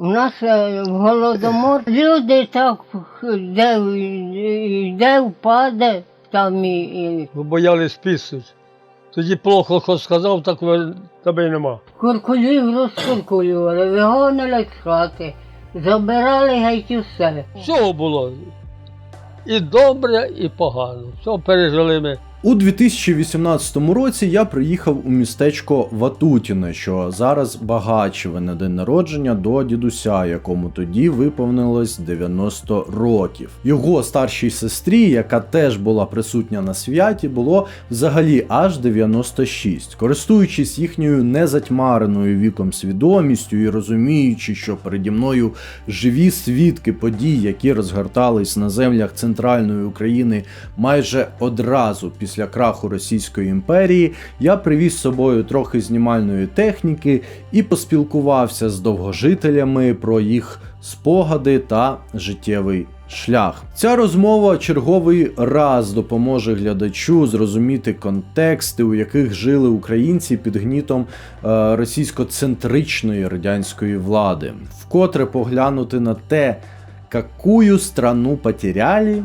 У нас е, в голодомор люди так де, де впаде, там і, і Ви боялись піснуть. Тоді плохо хоч сказав, так ви- тебе й нема. куркулів розкуркулювали, вигонили з хати, забирали геть усе. Всього було. І добре, і погано. Все пережили ми. У 2018 році я приїхав у містечко Ватутіне, що зараз багачеве на день народження до дідуся, якому тоді виповнилось 90 років. Його старшій сестрі, яка теж була присутня на святі, було взагалі аж 96. Користуючись їхньою незатьмареною віком свідомістю і розуміючи, що переді мною живі свідки подій, які розгортались на землях центральної України майже одразу після краху Російської імперії, я привіз з собою трохи знімальної техніки і поспілкувався з довгожителями про їх спогади та життєвий. Шлях. Ця розмова черговий раз допоможе глядачу зрозуміти контексти, у яких жили українці під гнітом е, російсько-центричної радянської влади, вкотре поглянути на те, какую страну потеряли,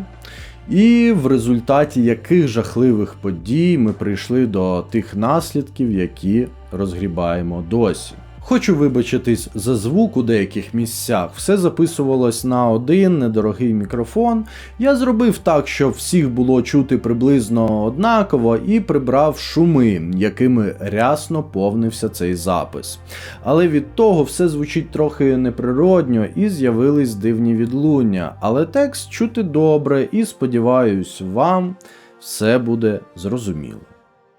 і в результаті яких жахливих подій ми прийшли до тих наслідків, які розгрібаємо досі. Хочу вибачитись за звук у деяких місцях. Все записувалось на один недорогий мікрофон. Я зробив так, щоб всіх було чути приблизно однаково, і прибрав шуми, якими рясно повнився цей запис. Але від того все звучить трохи неприродньо і з'явились дивні відлуння. Але текст чути добре, і сподіваюсь, вам все буде зрозуміло.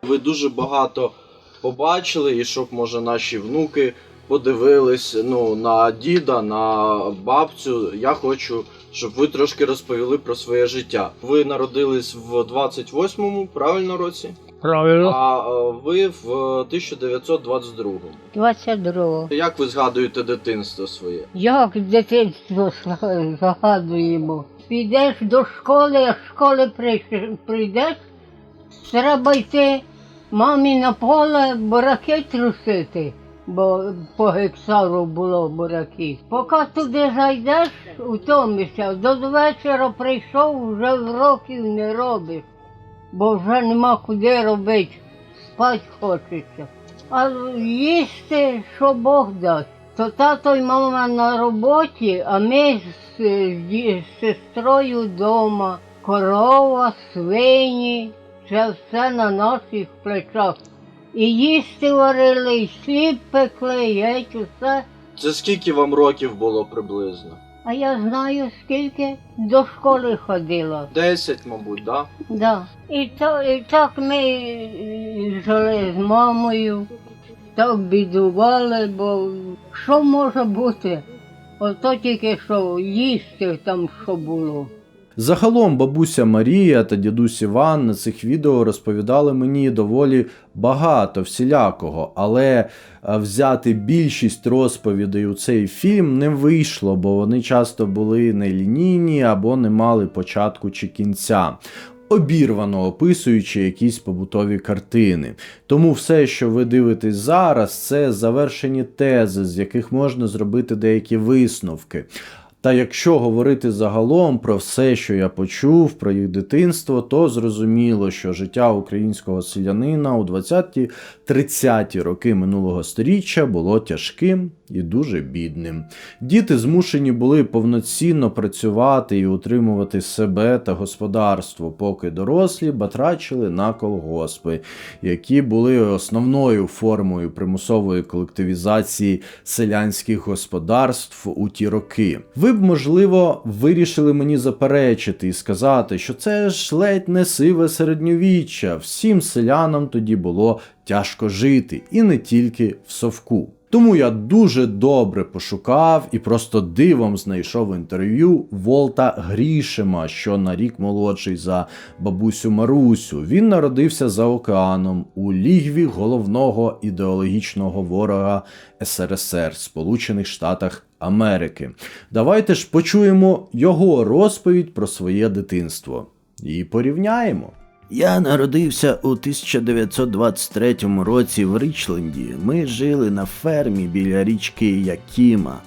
Ви дуже багато побачили, і щоб може наші внуки подивились ну, на діда, на бабцю. Я хочу, щоб ви трошки розповіли про своє життя. Ви народились в 28-му, правильно році? Правильно. А е, ви в 1922-му. 22-го. Як ви згадуєте дитинство своє? Як дитинство згадуємо. Підеш до школи, а з школи прийдеш, треба йти мамі на поле бураки трусити, бо по гектару було бураки. Поки туди зайдеш, утомишся, до вечора прийшов, вже років не робиш, бо вже нема куди робити, спать хочеться. А їсти, що Бог дасть. То тато й мама на роботі, а ми з, з з сестрою вдома. Корова, свині, це все на наших плечах. І їсти варили, і хліб пекли, і геть усе. Це скільки вам років було приблизно? А я знаю, скільки до школи ходила. 10, мабуть, да? Да. І, то, і так ми е, жили з мамою, так бідували, бо що може бути? Ото тільки що їсти там що було. Загалом бабуся Марія та дідусь Іван на цих відео розповідали мені доволі багато всілякого, але е, взяти більшість розповідей у цей фільм не вийшло, бо вони часто були нелінійні або не мали початку чи кінця. Обірвано описуючи якісь побутові картини. Тому все, що ви дивитесь зараз, це завершені тези, з яких можна зробити деякі висновки. Та якщо говорити загалом про все, що я почув про їх дитинство, то зрозуміло, що життя українського селянина у 20-30-ті роки минулого століття було тяжким і дуже бідним. Діти змушені були повноцінно працювати і утримувати себе та господарство, поки дорослі батрачили на колгоспи, які були основною формою примусової колективізації селянських господарств у ті роки. Б, можливо, вирішили мені заперечити і сказати, що це ж ледь не сиве середньовіччя. Всім селянам тоді було тяжко жити, і не тільки в совку. Тому я дуже добре пошукав і просто дивом знайшов інтерв'ю Волта Грішема, що на рік молодший за бабусю Марусю. Він народився за океаном у лігві головного ідеологічного ворога СРСР Сполучених Штатах Америки. Давайте ж почуємо його розповідь про своє дитинство і порівняємо. Я народився у 1923 році в Річленді. Ми жили на фермі біля річки Якіма.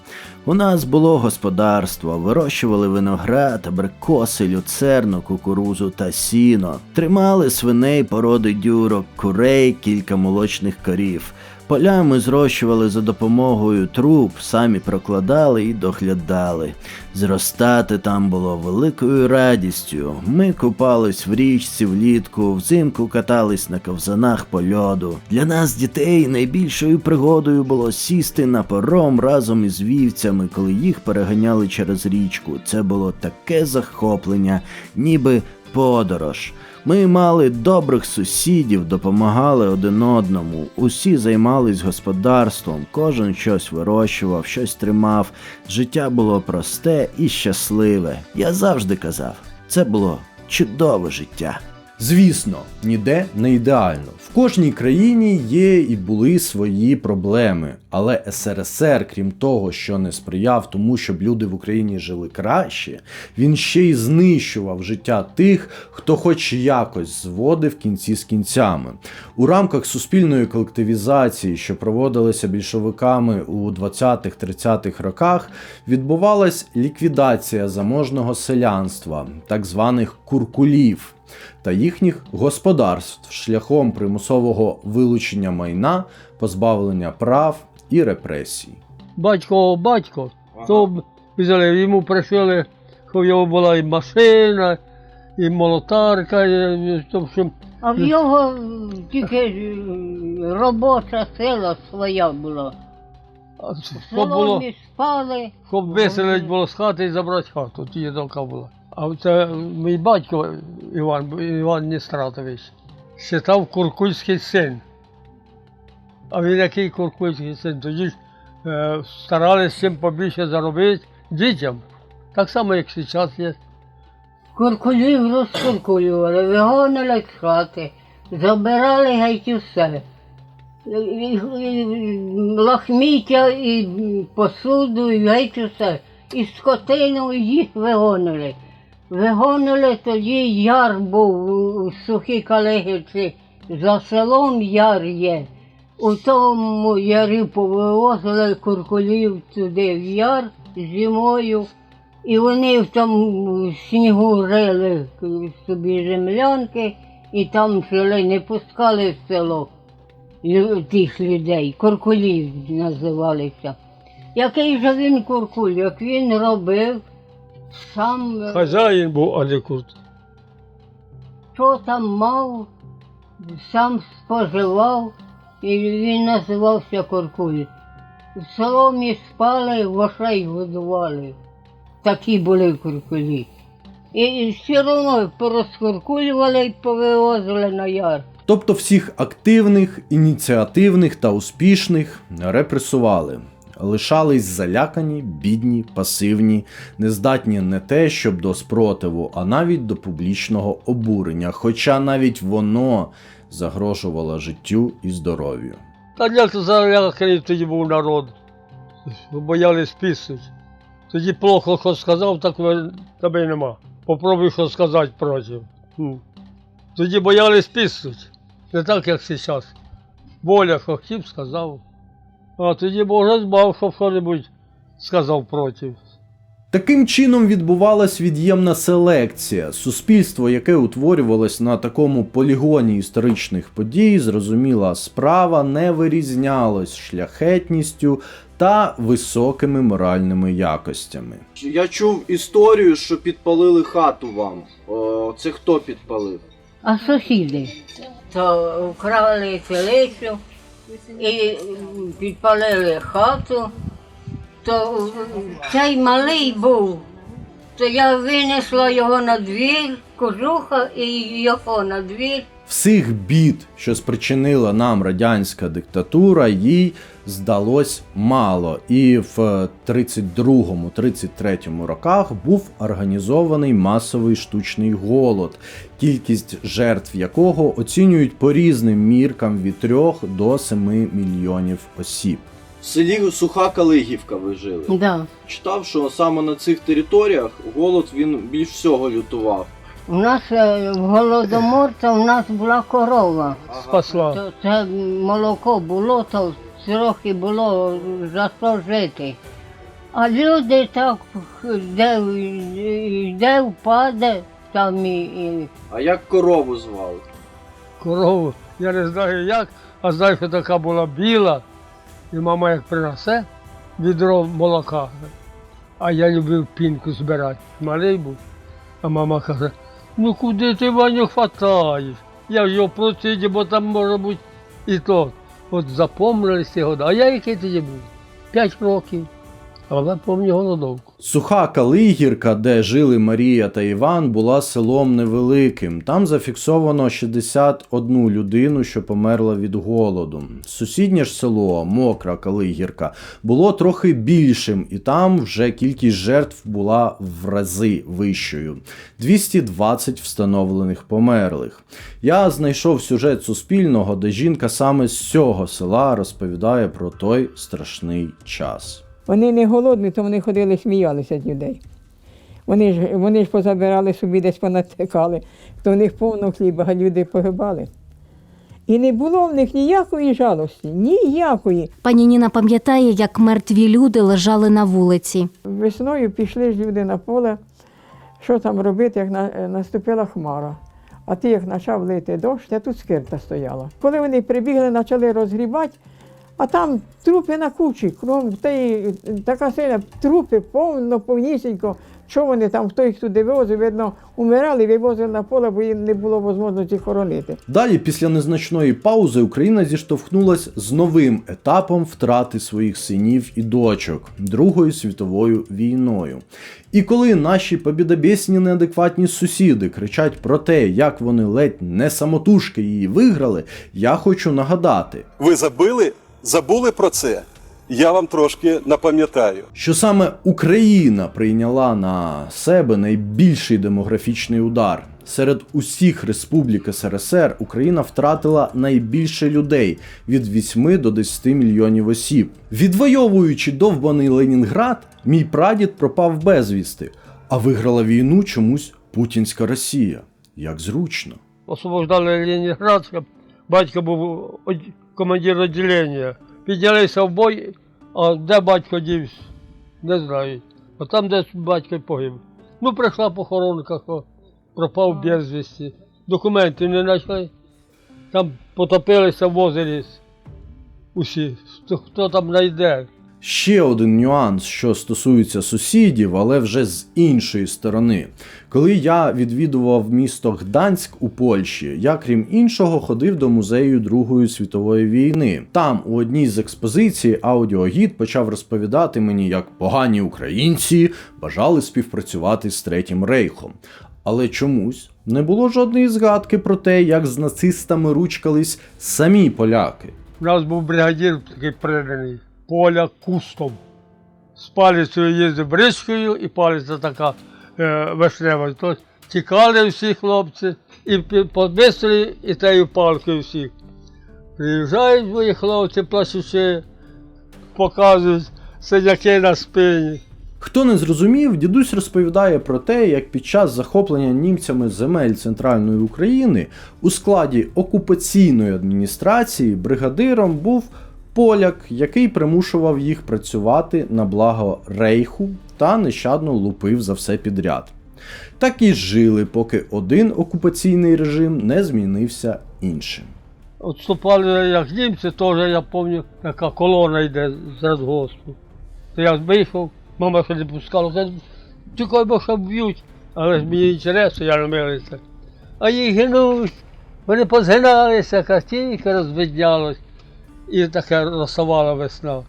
У нас було господарство, вирощували виноград, абрикоси, люцерну, кукурузу та сіно, тримали свиней породи дюрок, курей, кілька молочних корів. Поля ми зрощували за допомогою труб, самі прокладали і доглядали. Зростати там було великою радістю. Ми купались в річці влітку, взимку катались на ковзанах по льоду. Для нас, дітей, найбільшою пригодою було сісти на паром разом із вівцями, коли їх переганяли через річку. Це було таке захоплення, ніби подорож. Ми мали добрих сусідів, допомагали один одному. Усі займались господарством, кожен щось вирощував, щось тримав. Життя було просте і щасливе. Я завжди казав, це було чудове життя. Звісно, ніде не ідеально. В кожній країні є і були свої проблеми, але СРСР, крім того, що не сприяв тому, щоб люди в Україні жили краще, він ще й знищував життя тих, хто хоч якось зводив кінці з кінцями. У рамках суспільної колективізації, що проводилися більшовиками у 20-30-х роках, відбувалась ліквідація заможного селянства, так званих куркулів та їхніх господарств шляхом примусового вилучення майна, позбавлення прав і репресій. Батько батько, то взяли, йому пришили, що в його була і машина, і молотарка, і, общем, А в його тільки е, робоча сила своя була. В щоб було, соломі спали. щоб виселити було з хати і забрати хату, тоді така була. А це мій батько Іван, Іван Нестратович, читав Куркульський син. А він який Куркульський син? Тоді ж е, старалися чим побільше заробити дітям. Так само, як зараз є. Куркулів розкуркулювали, вигонили з хати, забирали геть усе. Лахміття і посуду, і геть усе. І скотину їх вигонили. Вигонили тоді яр був у сухій Калигівці. За селом яр є. У тому ярі повивозили куркулів туди в яр зимою. І вони в тому снігу рили собі землянки і там жили, не пускали в село тих людей, куркулів називалися. Який же він куркуль, як він робив, сам Хазяїн був, а що там мав, сам споживав, і він називався Куркуль. В соломі спали, вошей годували. Такі були куркулі. І, і все одно порозкуркулювали і повивозили на яр. Тобто всіх активних, ініціативних та успішних репресували. Лишались залякані, бідні, пасивні, нездатні не те, щоб до спротиву, а навіть до публічного обурення, хоча навіть воно загрожувало життю і здоров'ю. Та для заляканий тоді був народ. Боялись піснуть. Тоді плохо що сказав, так тебе й нема. Попробуй що сказати проти. Тоді боялись піснуть. Не так, як зараз. Боля, що хотів, сказав. А тоді Боже збав, щоб що-небудь сказав проти. Таким чином відбувалась від'ємна селекція. Суспільство, яке утворювалось на такому полігоні історичних подій, зрозуміла справа, не вирізнялось шляхетністю та високими моральними якостями. Я чув історію, що підпалили хату вам. О, це хто підпалив? А сусіди то вкрали телицю і підпалили хату, то цей малий був, то я винесла його на двір, кожуха і його на двір. Всіх бід, що спричинила нам радянська диктатура, їй здалось мало. І в 32-33 роках був організований масовий штучний голод, кількість жертв якого оцінюють по різним міркам від 3 до 7 мільйонів осіб. В селі Суха Калигівка ви жили. Да. Читав, що саме на цих територіях голод він більш всього лютував. У нас е, в голодоморця у нас була корова. Спасла. То це молоко було, то трохи було за що жити. А люди так де, де впаде, там і, і А як корову звали? Корову. Я не знаю як, а знаю, що така була біла. І мама як принесе відро молока. А я любив пінку збирати. Малий був. А мама каже, ну куди ти Ваню хватаєш? Я ж його процідю, бо там може бути і то. От запомнились ці. А я який тоді був? П'ять років. Але пам'ятаю голодовку. Суха Калигірка, де жили Марія та Іван, була селом невеликим. Там зафіксовано 61 людину, що померла від голоду. Сусіднє ж село, Мокра Калигірка, було трохи більшим, і там вже кількість жертв була в рази вищою 220 встановлених померлих. Я знайшов сюжет Суспільного, де жінка саме з цього села розповідає про той страшний час. Вони не голодні, то вони ходили, сміялися з людей. Вони ж, вони ж позабирали собі десь понатикали, то в них повно хліба, а люди погибали. І не було в них ніякої жалості, ніякої. Пані Ніна пам'ятає, як мертві люди лежали на вулиці. Весною пішли ж люди на поле, що там робити, як на- наступила хмара. А ти як почав лити дощ, а тут скирта стояла. Коли вони прибігли, почали розгрібати, а там трупи на кучі, кром тієї, така сильна, трупи повно, повнісінько. Що вони там, хто їх туди вивозив, видно, умирали, вивозили на поле, бо їм не було можливості хоронити. Далі, після незначної паузи, Україна зіштовхнулась з новим етапом втрати своїх синів і дочок Другою світовою війною. І коли наші побідобєсні неадекватні сусіди кричать про те, як вони ледь не самотужки її виграли, я хочу нагадати, Ви забили, забули про це? Я вам трошки напам'ятаю. що саме Україна прийняла на себе найбільший демографічний удар. Серед усіх республік СРСР Україна втратила найбільше людей від 8 до 10 мільйонів осіб. Відвоюючи довбаний Ленінград, мій прадід пропав безвісти, а виграла війну чомусь путінська Росія. Як зручно. освобождали Ленінград, батько був командир відділення. Піднялися в бой, а де батько дівся, не знаю. А там десь батько погиб. Ну, прийшла похоронка, пропав безвісті. Документи не знайшли. Там потопилися в озері усі. Хто там знайде? Ще один нюанс, що стосується сусідів, але вже з іншої сторони. Коли я відвідував місто Гданськ у Польщі, я, крім іншого, ходив до музею Другої світової війни. Там, у одній з експозицій, аудіогід почав розповідати мені, як погані українці бажали співпрацювати з Третім Рейхом. Але чомусь не було жодної згадки про те, як з нацистами ручкались самі поляки. У нас був бригадір такий преданий, поля кустом. З палицею їздив бричкою і палиця така е, вишнева. То тікали всі хлопці і побисили і тією палкою всіх. Приїжджають мої хлопці, плачучи, показують синяки на спині. Хто не зрозумів, дідусь розповідає про те, як під час захоплення німцями земель центральної України у складі окупаційної адміністрації бригадиром був поляк, який примушував їх працювати на благо рейху та нещадно лупив за все підряд. Так і жили, поки один окупаційний режим не змінився іншим. Отступали як німці, теж я пам'ятаю, яка колона йде з радгоспу. То я виїхав, мама ще не пускала, тікай, бо що б'ють. Але ж мені інтересно, я не милився. А їх гинуть, вони позгиналися, картинка розвиднялась, і таке розсувала весна.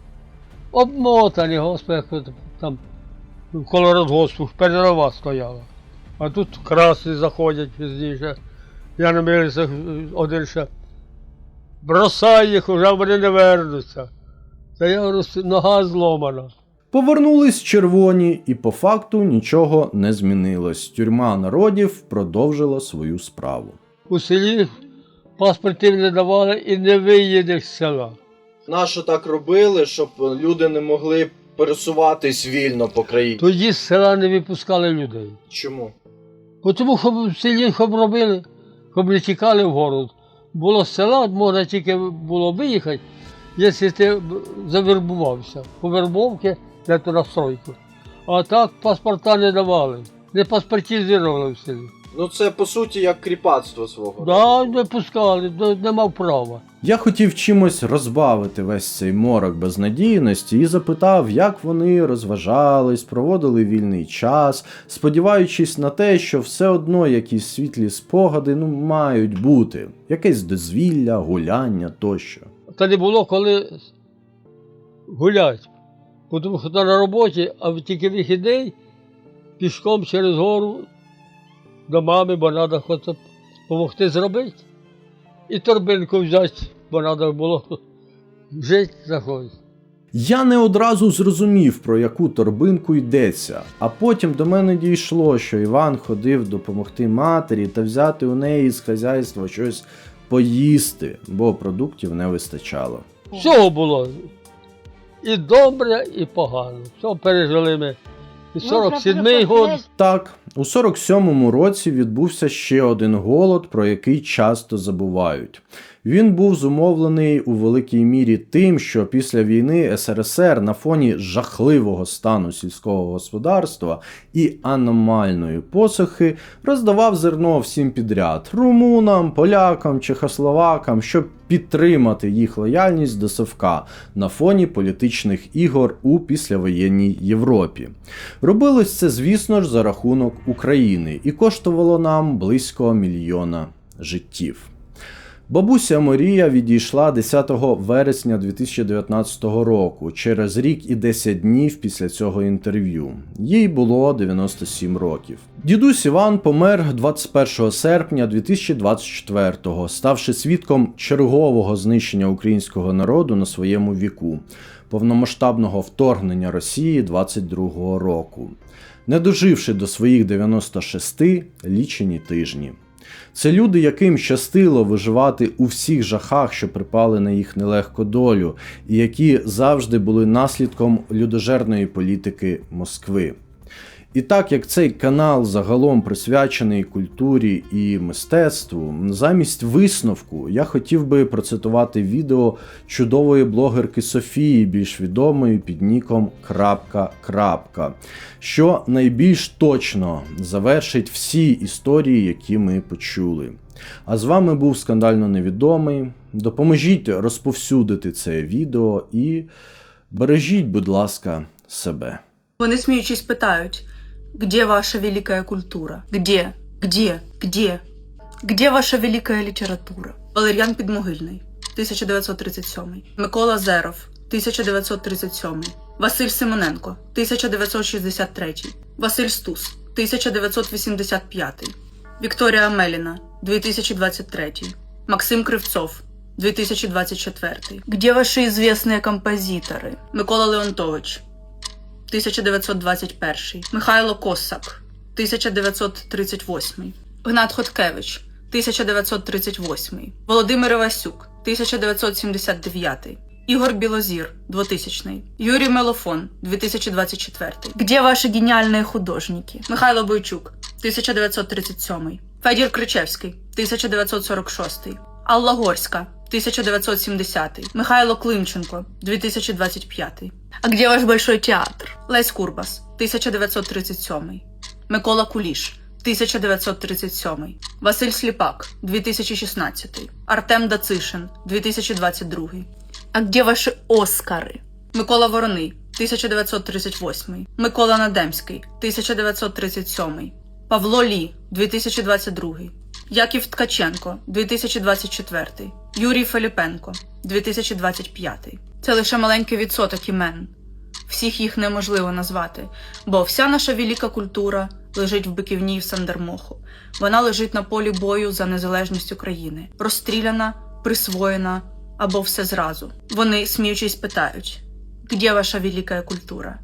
Обмотані, господи, там коло радгоспу, перерова стояла. А тут краси заходять пізніше. Я не милився, один ще бросай їх, уже вони не вернуться. Та я говорю, нога зломана. Повернулись червоні, і по факту нічого не змінилось. Тюрма народів продовжила свою справу. У селі паспортів не давали і не виїдеш з села. Нащо так робили, щоб люди не могли пересуватись вільно по країні? Тоді з села не випускали людей. Чому? Бо Тому, щоб в селі щоб робили, щоб не тікали в город. Було з села, можна тільки було виїхати, якщо ти завербувався. По вербовці для на стройку. А так паспорта не давали, не паспортизували в селі. Ну це по суті як кріпацтво свого. Да, не пускали, не- не мав права. Я хотів чимось розбавити весь цей морок безнадійності і запитав, як вони розважались, проводили вільний час, сподіваючись на те, що все одно якісь світлі спогади ну, мають бути, якесь дозвілля, гуляння тощо. Та не було коли гулять. Тому що на роботі, а тільки вихідний пішком через гору до мами, бо треба хоч допомогти зробити. І торбинку взяти, бо треба було жити заходити. Я не одразу зрозумів, про яку торбинку йдеться, а потім до мене дійшло, що Іван ходив допомогти матері та взяти у неї з хазяйства щось поїсти, бо продуктів не вистачало. Всього було. І добре, і погано. Все пережили ми. І 47-й год. Так, у 47-му році відбувся ще один голод, про який часто забувають. Він був зумовлений у великій мірі тим, що після війни СРСР на фоні жахливого стану сільського господарства і аномальної посухи роздавав зерно всім підряд румунам, полякам, чехословакам, щоб підтримати їх лояльність до Совка на фоні політичних ігор у післявоєнній Європі. Робилось це, звісно ж, за рахунок України і коштувало нам близько мільйона життів. Бабуся Марія відійшла 10 вересня 2019 року, через рік і 10 днів після цього інтерв'ю. Їй було 97 років. Дідусь Іван помер 21 серпня 2024-го, ставши свідком чергового знищення українського народу на своєму віку, повномасштабного вторгнення Росії 22-го року, не доживши до своїх 96 лічені тижні. Це люди, яким щастило виживати у всіх жахах, що припали на їх нелегку долю, і які завжди були наслідком людожерної політики Москви. І так як цей канал загалом присвячений культурі і мистецтву, замість висновку я хотів би процитувати відео чудової блогерки Софії, більш відомої під ніком крапка крапка, що найбільш точно завершить всі історії, які ми почули. А з вами був скандально невідомий. Допоможіть розповсюдити це відео і бережіть, будь ласка, себе. Вони сміючись питають, где ваша великая культура? Где? Где? Где? Где ваша великая література? Валер'ян Підмогильний, 1937. Микола Зеров, 1937. Василь Симоненко, 1963. Василь Стус, 1985. Вікторія Меліна, 2023. Максим Кривцов, 2024. Где ваши известные композиторы? Микола Леонтович, 1921, Михайло Косак, 1938, Гнат Хоткевич, 1938, Володимир Івасюк, 1979, Ігор Білозір, 2000, Юрій Мелофон, 2024. Где ваши гениальные художники? Михайло Бойчук, 1937, Федір Кричевський, 1946, Алла Горська, 1970, Михайло Климченко, 2025. А где ваш большой театр? Лесь Курбас, 1937. Микола Куліш, 1937. Василь Сліпак, 2016. Артем Дацишин, 2022. А где ваші Оскари? Микола Вороний, 1938. Микола Надемський, 1937. Павло Лі, 2022. Яків Ткаченко, 2024. Юрій Филіпенко, 2025. Це лише маленький відсоток імен. Всіх їх неможливо назвати, бо вся наша велика культура лежить в биківні в Сандермоху. Вона лежить на полі бою за незалежність України, розстріляна, присвоєна або все зразу. Вони, сміючись, питають, де ваша велика культура?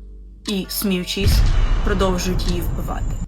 І, сміючись, продовжують її вбивати.